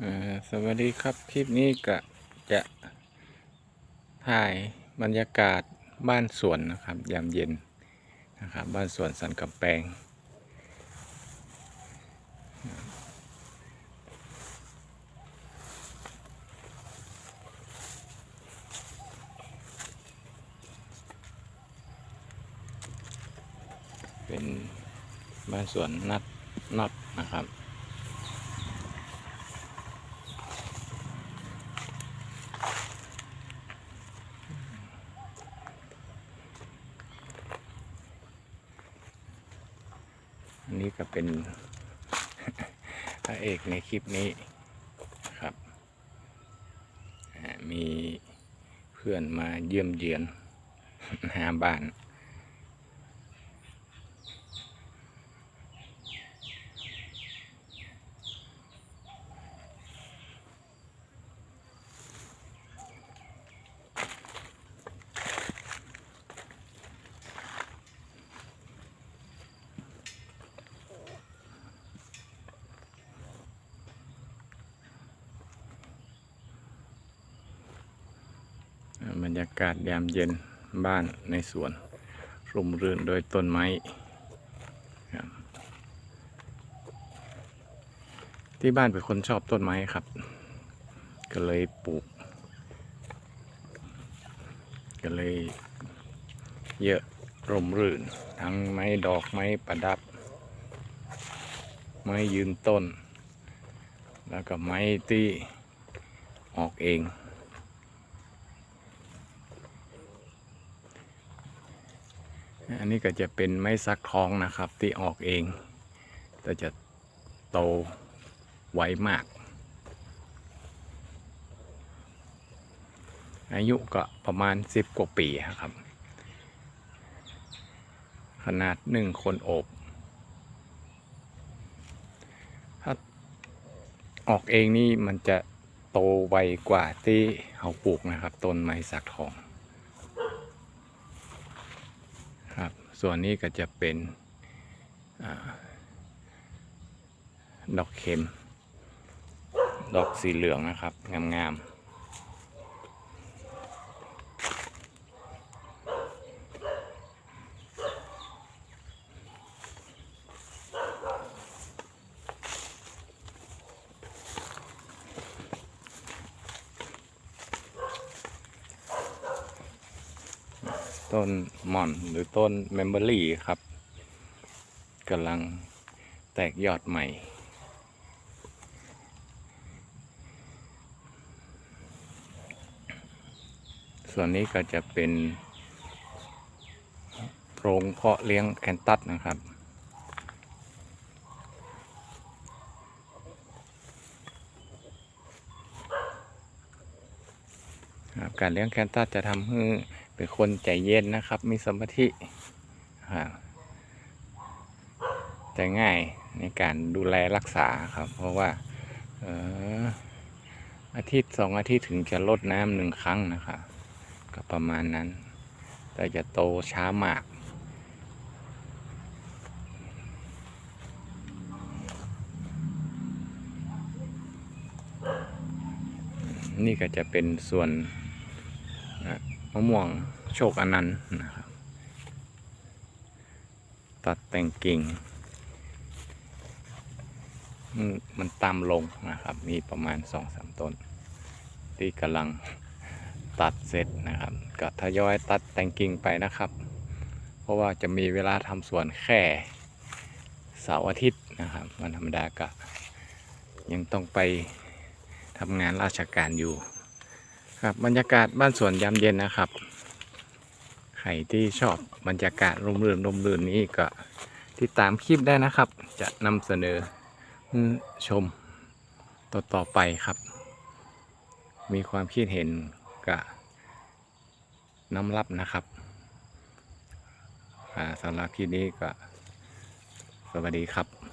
สวัสดีครับ คลิปนี้ก็จะถ่ายบรรยากาศบ้านสวนนะครับ ยามเย็นนะครับ บ้านสวนสันกำแพงเป็นบ้านสวนนัดน็อตนะครับ อันนี้ก็เป็นพระเอกในคลิปนี้ครับ มีเพื่อนมาเยี่ยมเยือนหาบ้าน บรรยากาศยามเย็นบ้านในสวนร่มรื่นโดยต้นไม้ที่บ้านเป็นคนชอบต้นไม้ครับ ก็เลยปลูก ก็เลยเยอะร่มรื่น ทั้งไม้ดอกไม้ประดับ ไม้ยืนต้น แล้วก็ไม้ที่ออกเอง อันนี้ก็จะเป็นไม้ซักทองนะครับที่ออกเองแต่จะโตไวมาก อายุก็ประมาณสิบกว่าปีครับ ขนาดหนึ่งคนโอบถ้าออกเองนี่มันจะโตไวกว่าที่เขาปลูกนะครับต้นไม้สักทอง ครับ ส่วนนี้ก็จะเป็นอดอกเข็ม ดอกสีเหลืองนะครับ งามๆ ต้นหม่อนหรือต้นเมมเบอรี่ครับกำลังแตกยอดใหม่ ส่วนนี้ก็จะเป็นโรงเพาะเลี้ยงแคนตัสนะครับ ครับการเลี้ยงแคนตัสจะทำให้เป็นคนใจเย็นนะครับ มีสมาธิจะง่ายในการดูแลรักษาครับ เพราะว่าอาทิตย์สองอาทิตย์ถึงจะลดน้ำหนึ่งครั้งนะครับก็ประมาณนั้น แต่จะโตช้ามากนี่ก็จะเป็นส่วน มะม่วงโชคอนันต์นะครับ ตัดแต่งกิ่งมมันตามลงนะครับ มีประมาณสองสามต้น ที่กำลังตัดเสร็จนะครับ ก็ทยอยตัดแต่งกิ่งไปนะครับ เพราะว่าจะมีเวลาทำสวนแค่เสาร์อาทิตย์นะครับ วันธรรมดาก็ยังต้องไปทำงานราชการอยู่ ครับบรรยากาศบ้านสวนยามเย็นนะครับใครที่ชอบบรรยากาศร่มรื่นร่มรื่นนี้ก็ติดตามคลิปได้นะครับ จะนำเสนอชมต่อต่อไปครับ มีความคิดเห็นก็น้ำรับนะครับสำหรับคลิปนี้ก็สวัสดีครับ